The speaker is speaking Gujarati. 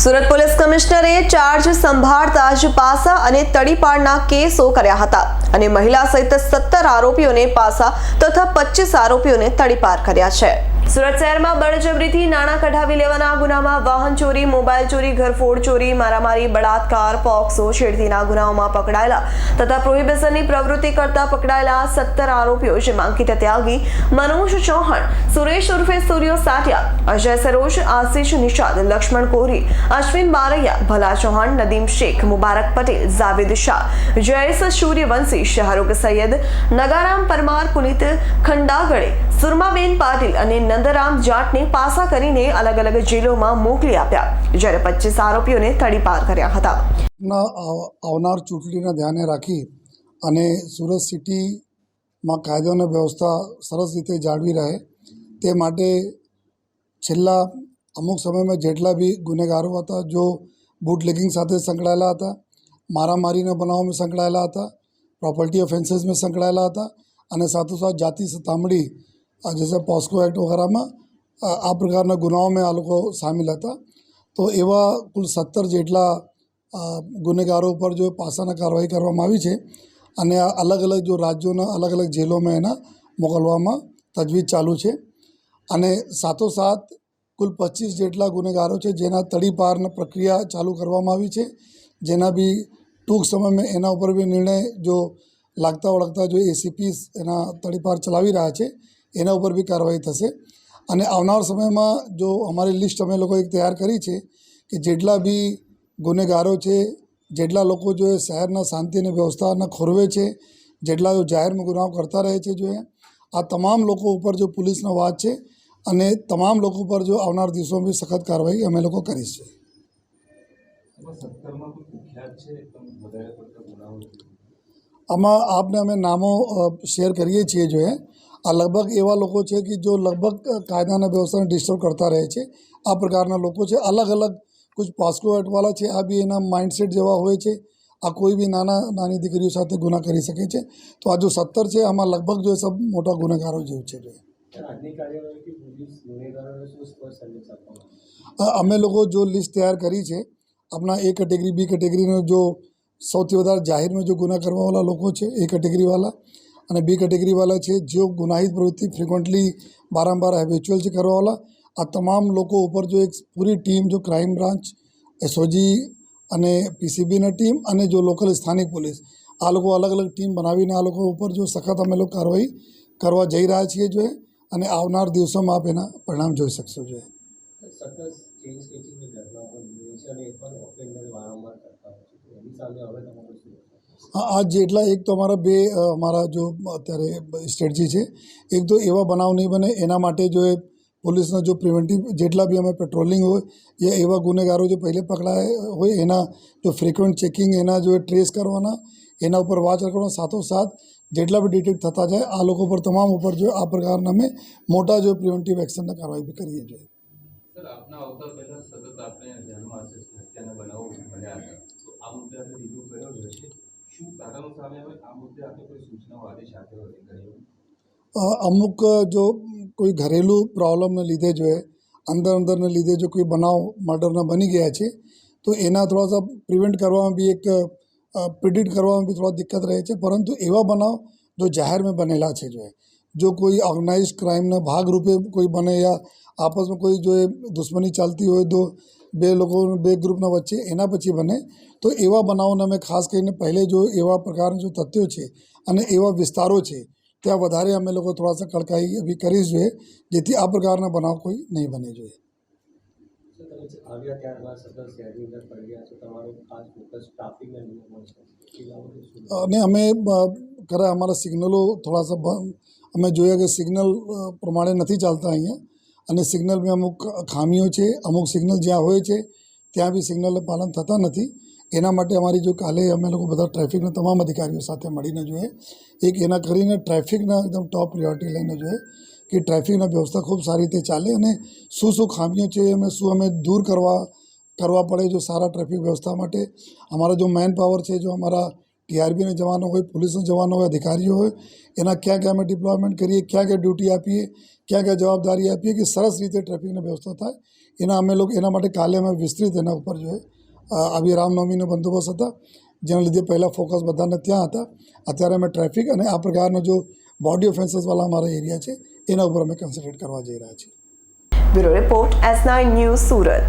સુરત પોલીસ કમિશનરે ચાર્જ સંભાળતા જ પાસા અને તડીપાડના કેસો કર્યા હતા અને મહિલા સહિત સત્તર આરોપીઓને પાસા તથા પચીસ આરોપીઓને તડીપાર કર્યા છે. સુરત શહેરમાં બળજબરીથી નાણાં કઢાવી લેવાના ગુનામાં વાહન ચોરી, મોબાઈલ ચોરી, ઘરફોડ ચોરી, મારામારી, બળાત્કાર, પોક્સો છેડતીના ગુનાઓમાં પકડાયેલા તથા પ્રોહિબિશનની પ્રવૃત્તિ કરતા પકડાયેલા સત્તર આરોપીઓ જેમાં અંકિત ત્યાગી મનોજ ચૌહાણ, સુરેશ ઉર્ફે સૂર્યો સાટિયા, અજય સરોજ, આશિષ નિષાદ, લક્ષ્મણ કોહરી અશ્વિન બારૈયા, ભલા ચૌહાણ, નદીમ શેખ, મુબારક પટેલ જાવેદ શાહ, જયેશ સૂર્યવંશી, શાહરુખ સૈયદ, નગારામ પરમાર, પુનિત ખંડાગળે, સુરમાબેન પાટીલ અને નંદરામ જાટને પાસા કરીને અલગ અલગ જેલોમાં મોકલી આપ્યા, જ્યારે પચીસ આરોપીઓને તડીપાર કર્યા હતા. આવનાર ચૂંટણીને ધ્યાને રાખી અને સુરત સિટીમાં કાયદો અને વ્યવસ્થા સરસ રીતે જાળવી રહે, તે માટે છેલ્લા અમુક સમયમાં જેટલા બી ગુનેગારો હતા, જો બુટલેગિંગ સાથે સંકળાયેલા હતા, મારામારીના બનાવોમાં સંકળાયેલા હતા, પ્રોપર્ટી ઓફેન્સીસમાં સંકળાયેલા હતા અને સાથોસાથ જાતિ સતામણી જૈસે પોસ્કો એક્ટ વગેરેમાં આ પ્રકારના ગુનાઓમાં આ લોકો સામેલ હતા તો એવા કુલ સત્તર જેટલા ગુનેગારો ઉપર જો પાસાના કાર્યવાહી કરવામાં આવી છે અને આ અલગ અલગ જો રાજ્યોના અલગ અલગ જેલોમાં એના મોકલવામાં તજવીજ ચાલુ છે અને સાથોસાથ કુલ પચીસ જેટલા ગુનેગારો છે જેના તડીપારની પ્રક્રિયા ચાલુ કરવામાં આવી છે જેના બી ટૂંક સમયમાં એના ઉપર બી નિર્ણય જો લાગતા વળગતા જો એસીપી એના તડીપાર ચલાવી રહ્યા છે એના ઉપર બી કાર્યવાહી થશે અને આવનાર સમયમાં જો અમારી લિસ્ટ અમે લોકોએ તૈયાર કરી છે કે જેટલા બી ગુનેગારો છે, જેટલા લોકો જો એ શહેરના શાંતિ અને વ્યવસ્થાના ખોરવે છે, જેટલા જો જાહેરમાં ગુનાઓ કરતા રહે છે જો આ તમામ લોકો ઉપર જો પોલીસનો વાત છે અને તમામ લોકો ઉપર જો આવનાર દિવસોમાં બી સખત કાર્યવાહી અમે લોકો કરીશું છે. આમાં આપને અમે નામો શેર કરીએ છીએ જો આ લગભગ એવા લોકો છે કે જો લગભગ કાયદાના વ્યવસ્થાને ડિસ્ટર્બ કરતા રહે છે. આ પ્રકારના લોકો છે, અલગ અલગ કુછ પાસ્કો એટવાલા છે, આ બી એના માઇન્ડસેટ જેવા હોય છે. આ કોઈ બી નાના, નાની દીકરીઓ સાથે ગુના કરી શકે છે. તો આ જો સત્તર છે, આમાં લગભગ જો સબ મોટા ગુનેગારો જેવું છે જો અમે લોકો જો લિસ્ટ તૈયાર કરી છે આપણા એ કેટેગરી બી કેટેગરીનો જો સૌથી વધારે જાહેરમાં જો ગુના કરવાવાળા લોકો છે, એ કેટેગરીવાળા અને બી કેટેગરીવાળા છે, જેઓ ગુનાહિત પ્રવૃત્તિ ફ્રિકવન્ટલી વારંવાર હેબિચ્યુઅલ છે કરવાવાળા, આ તમામ લોકો ઉપર જો એક પૂરી ટીમ, જો ક્રાઇમ બ્રાન્ચ એસઓજી અને પીસીબીની ટીમ અને જો લોકલ સ્થાનિક પોલીસ, આ લોકો અલગ અલગ ટીમ બનાવીને આ લોકો ઉપર જો સખત અમે લોકો કાર્યવાહી કરવા જઈ રહ્યા છીએ જોઈએ અને આવનાર દિવસોમાં આપ એના પરિણામ જોઈ શકશો જો એ સતત ચેન સ્કેચિંગની ઘટનાઓ બની છે અને એ પણ ઓફેન્ડર વારંવાર કરતા આ જેટલા એક તો અમારા બે અમારા જો અત્યારે સ્ટ્રેટજી છે એક તો એવા બનાવ નહીં બને એના માટે જો એ પોલીસના જો પ્રિવેન્ટિવ જેટલા બી અમે પેટ્રોલિંગ હોય યા એવા ગુનેગારો જો પહેલે પકડાયા હોય એના જો ફ્રિકવન્ટ ચેકિંગ એના જો ટ્રેસ કરવાના એના ઉપર વાચ રાખવાનો સાથોસાથ જેટલા બી ડિટેક્ટ થતા જાય આ લોકો પર તમામ ઉપર જો આ પ્રકારના અમે મોટા જો પ્રિવેન્ટિવ એક્શનના કાર્યવાહી બી કરીએ છીએ. આ મુદ્દે આપણે રિવ્યુ કર્યો જ હશે. શું કારણો સામે આવે? આ મુદ્દે આપણે કોઈ સૂચનાઓ આદેશ આપ્યો હોય? કર્યો અમુક જો કોઈ ઘરેલું પ્રોબ્લમને લીધે જો અંદર અંદરને લીધે જો કોઈ બનાવ મર્ડરના બની ગયા છે, તો એના થોડા સા પ્રિવેન્ટ કરવામાં બી એક પ્રિડિક્ટ કરવામાં બી થોડા દિક્કત રહે છે. પરંતુ એવા બનાવ જો જાહેરમાં બનેલા છે જો જો કોઈ ઓર્ગેનાઇઝ ક્રાઇમના ભાગરૂપે કોઈ બને યા આપસમાં કોઈ જો દુશ્મની ચાલતી હોય તો બે લોકો બે ગ્રુપના વચ્ચે એના પછી બને. તો એવા બનાવોને અમે ખાસ કરીને પહેલે જો એવા પ્રકારના જો તથ્યો છે અને એવા વિસ્તારો છે ત્યાં વધારે અમે લોકો થોડાસા કડકાઈ એવી કરી જોઈએ જેથી આ પ્રકારના બનાવ કોઈ નહીં બને જોઈએ. અને અમે ખરા અમારા સિગ્નલો થોડાસા સા અમે જોયા કે સિગ્નલ પ્રમાણે નથી ચાલતા અહીંયા. અને સિગ્નલમાં અમુક ખામીઓ છે, અમુક સિગ્નલ જ્યાં હોય છે, ત્યાં બી સિગ્નલનું પાલન થતા નથી. એના માટે અમારી જો કાલે અમે લોકો બધા ટ્રાફિકના તમામ અધિકારીઓ સાથે મળીને જોઈએ, એક એના કરીને ટ્રાફિકના એકદમ ટોપ પ્રિયોરિટી લઈને જોઈએ કે ટ્રાફિકના વ્યવસ્થા ખૂબ સારી રીતે ચાલે અને શું શું ખામીઓ છે અમે શું અમે દૂર કરવા કરવા પડે જો સારા ટ્રાફિક વ્યવસ્થા માટે. અમારા જો મેન પાવર છે, જો અમારા ટીઆરબીના જવાનો હોય, પોલીસના જવાનો હોય, અધિકારીઓ હોય, એના ક્યાં ક્યાં અમે ડિપ્લોયમેન્ટ કરીએ, ક્યાં ક્યાં ડ્યુટી આપીએ, ક્યાં ક્યાં જવાબદારી આપીએ, કે સરસ રીતે ટ્રાફિકની વ્યવસ્થા થાય, એના અમે લોકો, એના માટે કાલે અમે વિસ્તૃત એના ઉપર જોઈએ આવી રામનવમીનો બંદોબસ્ત હતા, જેના લીધે પહેલાં ફોકસ બધાને ત્યાં હતા, અત્યારે અમે ટ્રાફિક અને આ પ્રકારના જો બોડી ઓફેન્સીસવાળા અમારા એરિયા છે, એના ઉપર અમે કન્સન્ટ્રેટ કરવા જઈ રહ્યા છીએ. Bureau report S nine news Surat.